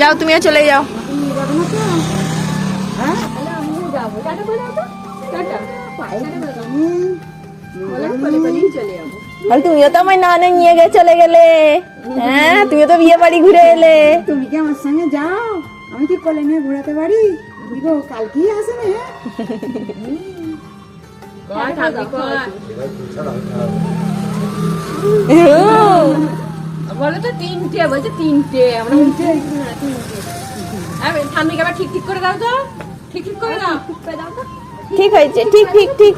যাও তুমিও চলে যাও। তুমিও তো আমার নানে নিয়ে গে চলে গেলে। হ্যাঁ তুমিও তো বিয়ে বাড়ি ঘুরে এলে। তুমি কি আমার সঙ্গে যাও? আমি কি কোলে নিয়ে ঘোরাতে পারি? দিগো কালকেই আসে না বলো তো তিনটে বলছে তিনটে। আমরা হ্যাঁ, ঠাম্মিকে আবার ঠিক ঠিক করে দাও তো। ঠিক ঠিক করে দাও। ঠিক হয়েছে ঠিক ঠিক ঠিক।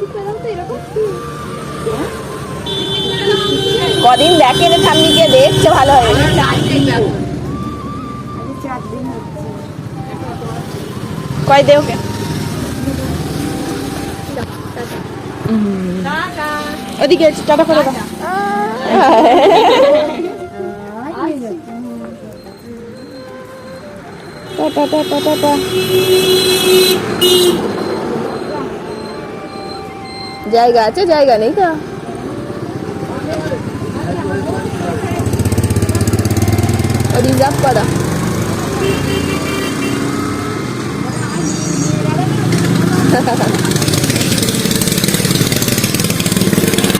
কদিন দেখে রে ঠাম্মিকে দেখছে ভালো হয়ে কয় দে ওদিকে টাটা করে দাও টাটা টাটা টাটা জায়গা আছে জায়গা নেই তো রিজার্ভ করা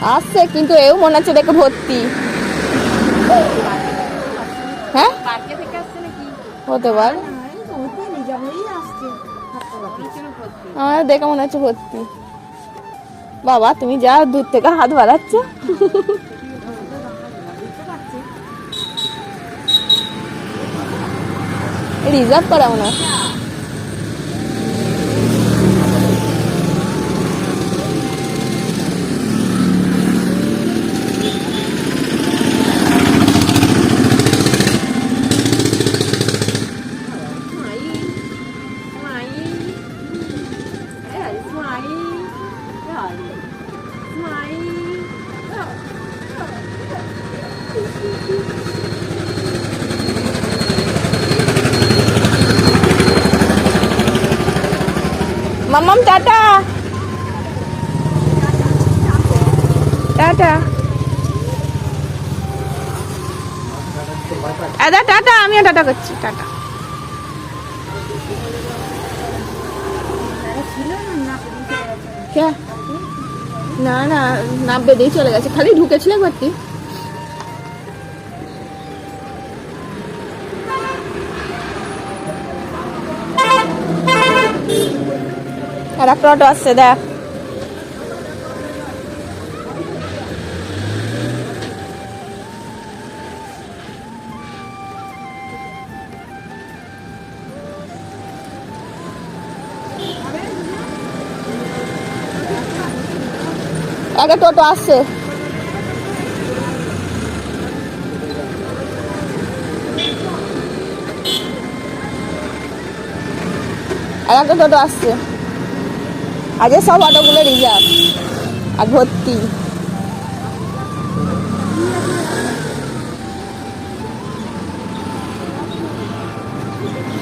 আসছে কিন্তু এও মনে হচ্ছে দেখে ভর্তি। হ্যাঁ? হতে পারে। আমার দেখে মনে হচ্ছে ভর্তি। বাবা তুমি যা দূর থেকে হাত বাড়াচ্ছ। রিজার্ভ করা মনে হয়। মাম্মাম টাটা। টাটা। দাদা, টাটা, আমিও টাটা করছি, টাটা? না না না বেঁধেই চলে গেছে। খালি ঢুকেছিল একবারটি আর একটা অটো আসছে দেখ। একটা টোটো আসছে আর একটা টোটো আসছে আগে সব অটোগুলো রিজার্ভ আর ভর্তি।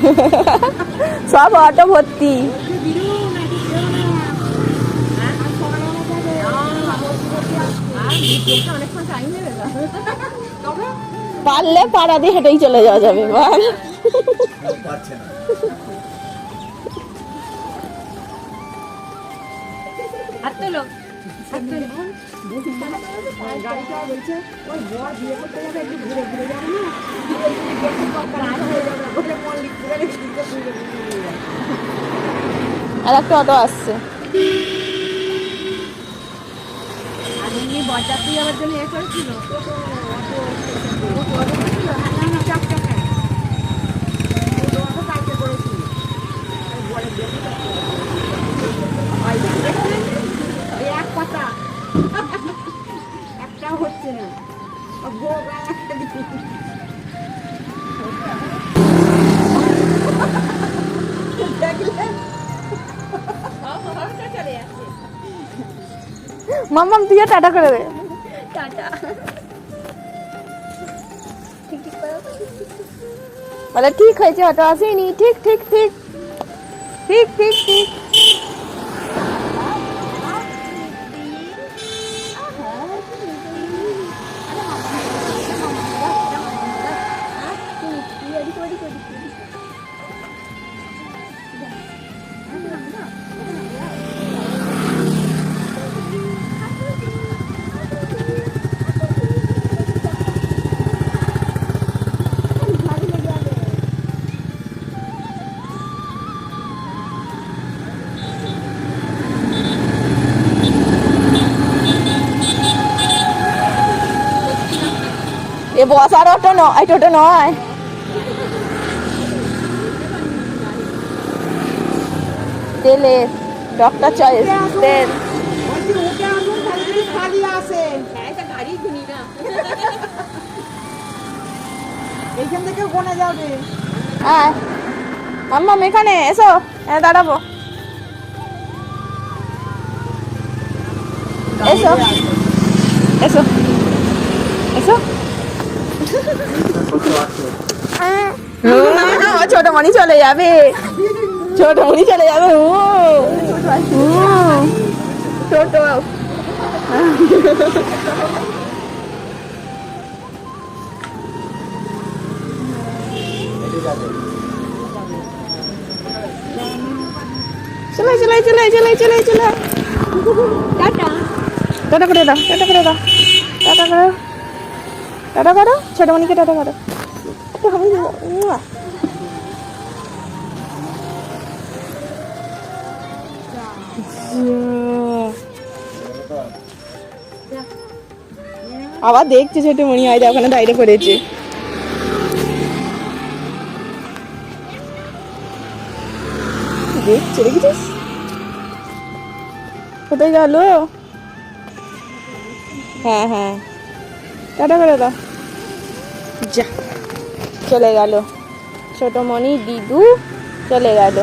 সব অটো ভর্তি। পারলে পাড়া দিয়ে হেঁটেই চলে যাওয়া যাবে, বল। ঘুরে ঘুরে আর একটা অটো আসছে। আর এমনি বরযাত্রী আমার জন্য এ করেছিল। মাম্মাম তুইও টাটা করে দে। বলে ঠিক হয়েছে অটো আসেনি। ঠিক ঠিক ঠিক। ঠিক ঠিক ঠিক। এ বসার অটো নয় টোটো নয়। তেলের ডক্টর চয়েস তেল। কিনি এইখান থেকে গোনা যাবে হ্যাঁ। মাম্মাম, এখানে, এসো। হ্যাঁ দাঁড়াবো। এসো এসো। এসো ও, ছোট মনি চলে যাবে। ছোট মনি চলে যাবে ও। ছোট। চলে চলে চলে চলে চলে চলে। টাটা। টাটা করে দাও টাটা করে দাও। টাটা করো। টাটা করো ছোট মনিকে টাটা করো। একটু হামি দেবো আবার দেখছে ছোট মনি আয় ওখানে দাঁড়িয়ে পড়েছে। দেখছে, দেখেছিস? কোথায় গেল? হ্যাঁ হ্যাঁ। টাটা করে দাও। যা, চলে গেল। ছোট মনি, দিদু, চলে গেল।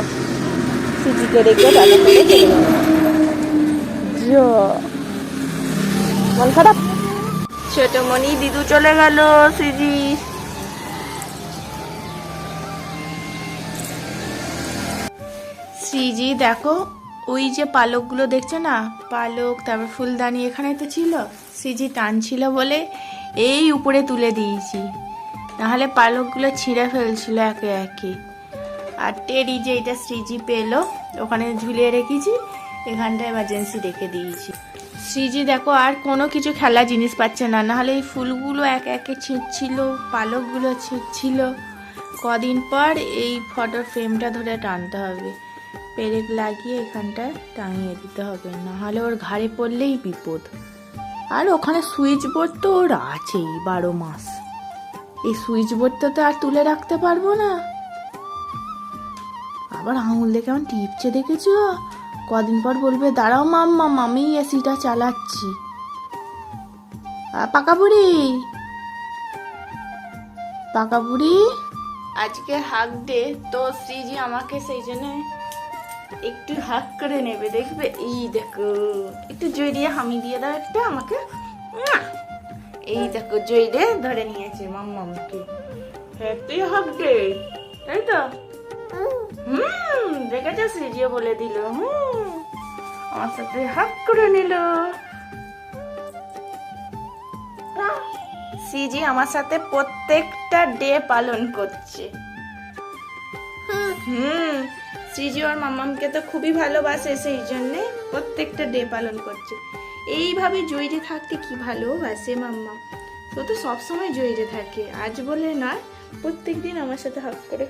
সিজিকে রেখে টাটা করে চলে। মন খারাপ ছোট মনি দিদু চলে গেল সিজি। শ্রীজি দেখো ওই যে পালকগুলো দেখছ না? পালক তারপর ফুলদানি এখানে তো ছিল। শ্রীজি টানছিল বলে এই উপরে তুলে দিয়েছি। নাহলে পালকগুলো ছিঁড়ে ফেলছিল একে একে। আর টেরি যে এটা শ্রীজি পেল, ওখানে ঝুলিয়ে রেখেছি এখানটা এমার্জেন্সি রেখে দিয়েছি। শ্রীজি দেখো, আর কোনো কিছু খেলা জিনিস পাচ্ছে না, নাহলে এই ফুলগুলো এক একে ছিঁড়ছিল, পালকগুলো ছিঁড়ছিল। কদিন পর এই ফটোর ফ্রেমটা ধরে টানতে হবে। পেরেক লাগিয়ে এখানটায় টাঙিয়ে দিতে হবে, নাহলে ওর ঘাড়ে পড়লেই বিপদ। আর ওখানে সুইচ বোর্ড তো ওর আছেই, বারো মাস। এই সুইচ বোর্ডটা তো আর তুলে রাখতে পারব না। আবার আঙুল দেখে কেমন টিপছে দেখেছ? কদিন পর বলবে, দাঁড়াও মাম্মা আমি এসিটা চালাচ্ছি। পাকা বুড়ি? পাকা বুড়ি? আজকে হাক দে, তো শ্রীজি আমাকে সেই জন্য একটু হাক করে নেবে, দেখবে? এই দেখো, একটু জড়িয়ে হামি দিয়ে দাও একটা আমাকে! এই দেখো জড়িয়ে ধরে নিয়েছে মাম্মা আমাকে। মাম্মামকে হ্যাপি হাক দে, তাই তো? শ্রীজিও বলে দিল, হুম, আমার সাথে হাক করে নিল। সিজি আমার সাথে প্রত্যেকটা ডে পালন করছে। হুম শ্রীজি ওর মামামকে তো খুবই ভালোবাসে, সেই জন্যে প্রত্যেকটা ডে পালন করছে। এইভাবে জয়ীরে থাকতে কি ভালোবাসে মাম্মা? তো তো সবসময় জয়ীরে থাকে, আজ বলে না প্রত্যেক দিন আমার সাথে হাক করে